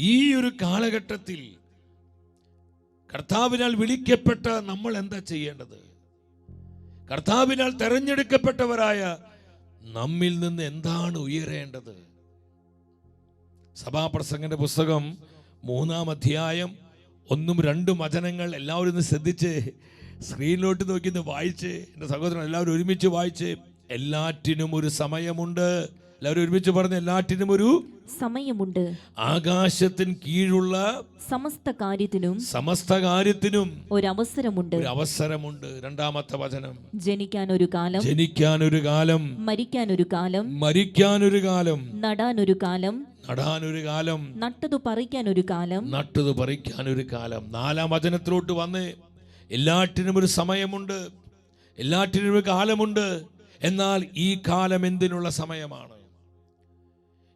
ഈ ഒരു കാലഘട്ടത്തിൽ കർത്താവിനാൽ വിളിക്കപ്പെട്ട നമ്മൾ എന്താ ചെയ്യേണ്ടത്? കർത്താവിനാൽ തെരഞ്ഞെടുക്കപ്പെട്ടവരായ നമ്മിൽ നിന്ന് എന്താണ് ഉയരേണ്ടത്? സഭാപ്രസംഗന്റെ പുസ്തകം മൂന്നാം അധ്യായം ഒന്നും രണ്ടും വചനങ്ങൾ എല്ലാവരും ഒന്ന് ശ്രദ്ധിച്ച് സ്ക്രീനിലോട്ട് നോക്കി ഒന്ന് വായിച്ച് എന്റെ സഹോദരൻ എല്ലാവരും ഒരുമിച്ച് വായിച്ച് എല്ലാറ്റിനും ഒരു സമയമുണ്ട്. എല്ലാവരും ഒരുമിച്ച് പറഞ്ഞ എല്ലാറ്റിനും ഒരു സമയമുണ്ട്. ആകാശത്തിന് കീഴുള്ള സമസ്ത കാര്യത്തിനും സമസ്ത കാര്യത്തിനും അവസരമുണ്ട് ഒരു അവസരമുണ്ട്. രണ്ടാമത്തെ വചനം. ജനിക്കാൻ ഒരു കാലം ജനിക്കാൻ ഒരു കാലം മരിക്കാൻ ഒരു കാലം മരിക്കാൻ ഒരു കാലം നടാൻ ഒരു കാലം നടാൻ ഒരു കാലം നട്ടതു പറിക്കാൻ ഒരു കാലം നട്ടത് പറിക്കാൻ ഒരു കാലം. നാലാം വചനത്തിലോട്ട് വന്ന് എല്ലാറ്റിനും ഒരു സമയമുണ്ട്. എല്ലാറ്റിനും ഒരു കാലമുണ്ട്. എന്നാൽ ഈ കാലം എന്തിനുള്ള സമയമാണ്?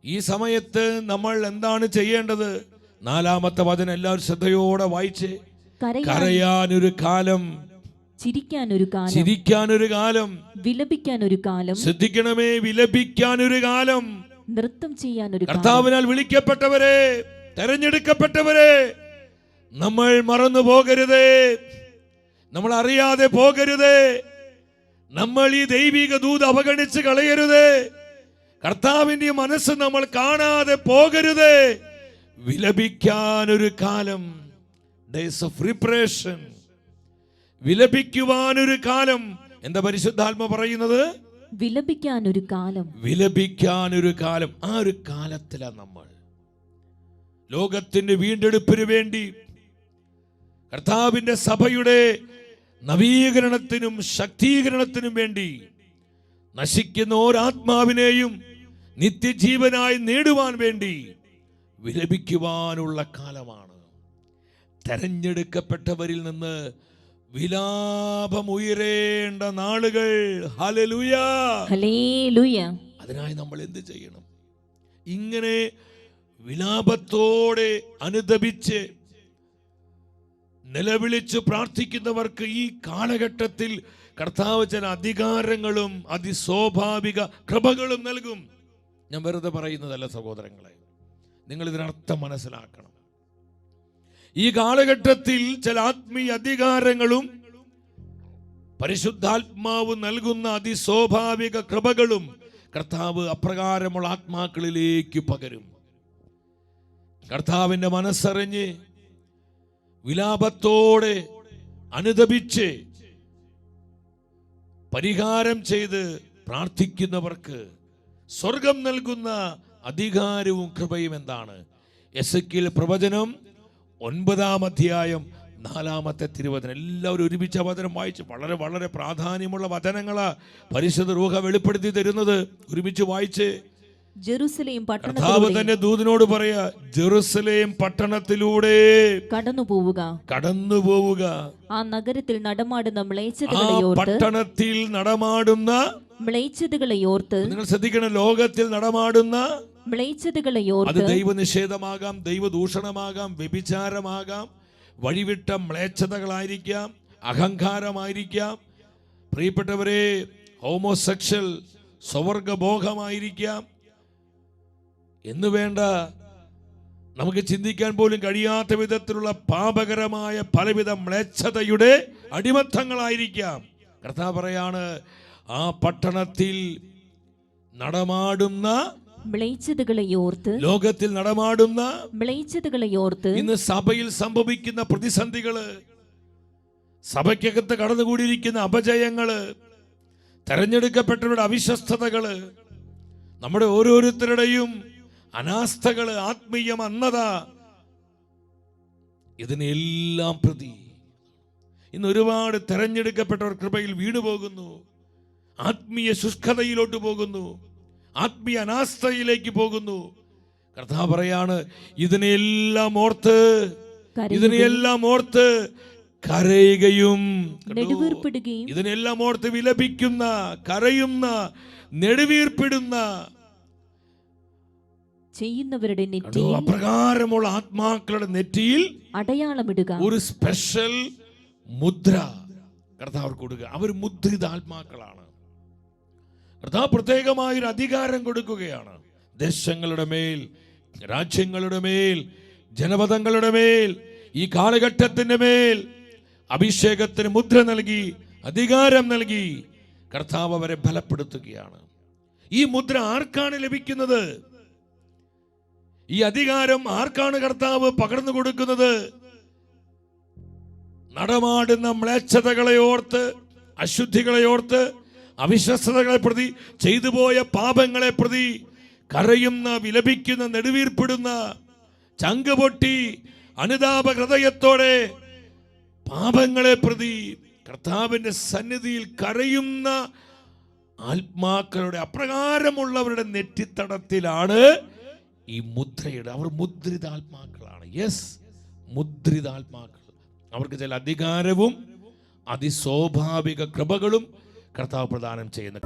ഈ സമയത്ത് നമ്മൾ എന്താണ് ചെയ്യേണ്ടത്? നാലാമത്തെ വചനം എല്ലാവരും ശ്രദ്ധയോടെ വായിച്ച്. കരയാനൊരു കാലം. ചിരിക്കാൻ ഒരു കാലം. ചിരിക്കാനൊരു കാലം. വിലപിക്കാൻ ഒരു കാലം. ശ്രദ്ധിക്കണമേ വിലപിക്കാനൊരു കാലം. നൃത്തം ചെയ്യാൻ ഒരു കാലം. കർത്താവിനാൽ വിളിക്കപ്പെട്ടവരെ തെരഞ്ഞെടുക്കപ്പെട്ടവരെ നമ്മൾ മറന്നു പോകരുതേ. നമ്മൾ അറിയാതെ പോകരുതേ. നമ്മൾ ഈ ദൈവിക ദൂത് അവഗണിച്ച് കളയരുതേ. കർത്താവിന്റെ മനസ്സ് നമ്മൾ കാണാതെ പോകരുത്. വിലപിക്കാനൊരു കാലം ഡേസ് ഓഫ് പ്രിപ്പറേഷൻ വിലപിക്കുവാനൊരു കാലം എന്താ പരിശുദ്ധാത്മ പറയുന്നത്? വിലപിക്കാൻ ഒരു കാലം. വിലപിക്കാൻ ഒരു കാലം ആ ഒരു കാലത്തിലാണ് നമ്മൾ. ലോകത്തിന്റെ വീണ്ടെടുപ്പിന് വേണ്ടി കർത്താവിന്റെ സഭയുടെ നവീകരണത്തിനും ശക്തീകരണത്തിനും വേണ്ടി നശിക്കുന്ന ഓരാത്മാവിനെയും നിത്യജീവനായി നേടുവാൻ വേണ്ടി വിലപിക്കുവാനുള്ള കാലമാണ്. തെരഞ്ഞെടുക്കപ്പെട്ടവരിൽ നിന്ന് വിലാപമുയരേണ്ട നാളുകൾ. അതിനായി നമ്മൾ എന്ത് ചെയ്യണം? ഇങ്ങനെ വിലാപത്തോടെ അനുദപിച്ച് നിലവിളിച്ച് പ്രാർത്ഥിക്കുന്നവർക്ക് ഈ കാലഘട്ടത്തിൽ കർത്താവ് ചില അധികാരങ്ങളും അതിസ്വാഭാവിക കൃപകളും നൽകും. ഞാൻ വെറുതെ പറയുന്നതല്ല സഹോദരങ്ങളെ. നിങ്ങൾ ഇതിനർത്ഥം മനസ്സിലാക്കണം. ഈ കാലഘട്ടത്തിൽ ചില ആത്മീയ അധികാരങ്ങളും പരിശുദ്ധാത്മാവ് നൽകുന്ന അതിസ്വാഭാവിക കൃപകളും കർത്താവ് അപ്രകാരമുള്ള ആത്മാക്കളിലേക്ക് പകരും. കർത്താവിന്റെ മനസ്സറിഞ്ഞ് വിലാപത്തോടെ അനുദപിച്ച് പരിഹാരം ചെയ്ത് പ്രാർത്ഥിക്കുന്നവർക്ക് സ്വർഗം നൽകുന്ന അധികാരവും കൃപയും എന്താണ്? എസ് പ്രവചനം ഒൻപതാം അധ്യായം നാലാമത്തെ തിരുവചനം. എല്ലാവരും ഒരുമിച്ച് വചനം വായിച്ച് വളരെ വളരെ പ്രാധാന്യമുള്ള വചനങ്ങൾ പരിശുദ്ധ രൂഹ വെളിപ്പെടുത്തി തരുന്നത്. ഒരുമിച്ച് വായിച്ച്. ജെറുസലേം കർത്താവ് തന്നെ ദൂതനോട് പറയാ ജെറുസലേം പട്ടണത്തിലൂടെ കടന്നു പോവുക കടന്നു പോവുക ആ നഗരത്തിൽ നടമാടുന്ന പട്ടണത്തിൽ നടമാടുന്ന മ്ലേച്ഛതകളെ ഓർത്ത് നിങ്ങൾ ശ്രദ്ധിക്കണം ലോകത്തിൽ നടമാടുന്ന മ്ലേച്ഛതകളെ അത് ഓർത്ത് ദൈവനിഷേധമാകാം ദൈവദൂഷണമാകാം വ്യഭിചാരമാകാം വഴിവിട്ട മ്ലേച്ഛതകളായിരിക്കാം അഹങ്കാരമായിരിക്കാം. പ്രിയപ്പെട്ടവരെ ഹോമോസെക്ഷൽ സ്വവർഗബോധമായിരിക്കാം എന്ന് വേണ്ട നമുക്ക് ചിന്തിക്കാൻ പോലും കഴിയാത്ത വിധത്തിലുള്ള പാപകരമായ പലവിധ മ്ലേച്ഛതയുടെ അടിമത്തങ്ങളായിരിക്കാം. കർത്താവ് പറയാണ് ആ പട്ടണത്തിൽ നടമാടുന്ന ഓർത്ത് ലോകത്തിൽ നടമാടുന്ന ഓർത്ത് ഇന്ന് സഭയിൽ സംഭവിക്കുന്ന പ്രതിസന്ധികൾ സഭയ്ക്കകത്ത് കടന്നുകൂടിയിരിക്കുന്ന അപജയങ്ങൾ തെരഞ്ഞെടുക്കപ്പെട്ടവരുടെ അവിശ്വസ്തതകൾ നമ്മുടെ ഓരോരുത്തരുടെയും അനാസ്ഥകൾ ആത്മീയ അന്നത ഇതിനെല്ലാം പ്രതി. ഇന്ന് ഒരുപാട് തെരഞ്ഞെടുക്കപ്പെട്ടവർ കൃപയിൽ വീണുപോകുന്നു. ആത്മീയ ശുഷ്കതയിലോട്ട് പോകുന്നു. ആത്മീയ അനാസ്ഥയിലേക്ക് പോകുന്നു. കർത്താവ് പറയാണ് ഇതിനെല്ലാം ഓർത്ത് ഇതിനെയെല്ലാം ഇതിനെല്ലാം ഓർത്ത് കരയുകയും? ഇതിനെല്ലാം ഓർത്ത് വിലപിക്കുന്ന കരയുന്ന നെടുവീർപ്പിടുന്ന ചെയ്യുന്നവരുടെ നെറ്റി നെറ്റിയിൽ അപ്രകാരമുള്ള ആത്മാക്കളുടെ നെറ്റിയിൽ അടയാളമിടുക. ഒരു സ്പെഷ്യൽ മുദ്ര കർത്താവർക്ക് കൊടുക്കുക. അവർ മുദ്രിത ആത്മാക്കളാണ്. കർത്താവ് പ്രത്യേകമായ ഒരു അധികാരം കൊടുക്കുകയാണ്. ദേശങ്ങളുടെ മേൽ രാജ്യങ്ങളുടെ മേൽ ജനപദങ്ങളുടെ മേൽ ഈ കാലഘട്ടത്തിന്റെ മേൽ അഭിഷേകത്തിന് മുദ്ര നൽകി അധികാരം നൽകി കർത്താവ് അവരെ ബലപ്പെടുത്തുകയാണ്. ഈ മുദ്ര ആർക്കാണ് ലഭിക്കുന്നത്? ഈ അധികാരം ആർക്കാണ് കർത്താവ് പകർന്നു കൊടുക്കുന്നത്? നടമാടുന്ന മ്ലേച്ഛതകളെ ഓർത്ത് അശുദ്ധികളെ ഓർത്ത് അവിശ്വസ്തകളെ പ്രതി ചെയ്തു പോയ പാപങ്ങളെ പ്രതി കരയുന്ന വിലപിക്കുന്ന നെടുവീർപ്പിടുന്ന ചങ്ക് പൊട്ടി അനുതാപ ഹൃദയത്തോടെ പാപങ്ങളെ പ്രതി കർത്താവിന്റെ സന്നിധിയിൽ കരയുന്ന ആത്മാക്കളുടെ അപ്രകാരമുള്ളവരുടെ നെറ്റിത്തടത്തിലാണ് ഈ മുദ്രയുടെ അവർ മുദ്രിതാത്മാക്കളാണ്. യെസ് മുദ്രിതാത്മാക്കൾ. അവർക്ക് ചില അധികാരവും അതിസ്വാഭാവിക കൃപകളും കർത്താവ് പ്രദാനം ചെയ്യുന്നു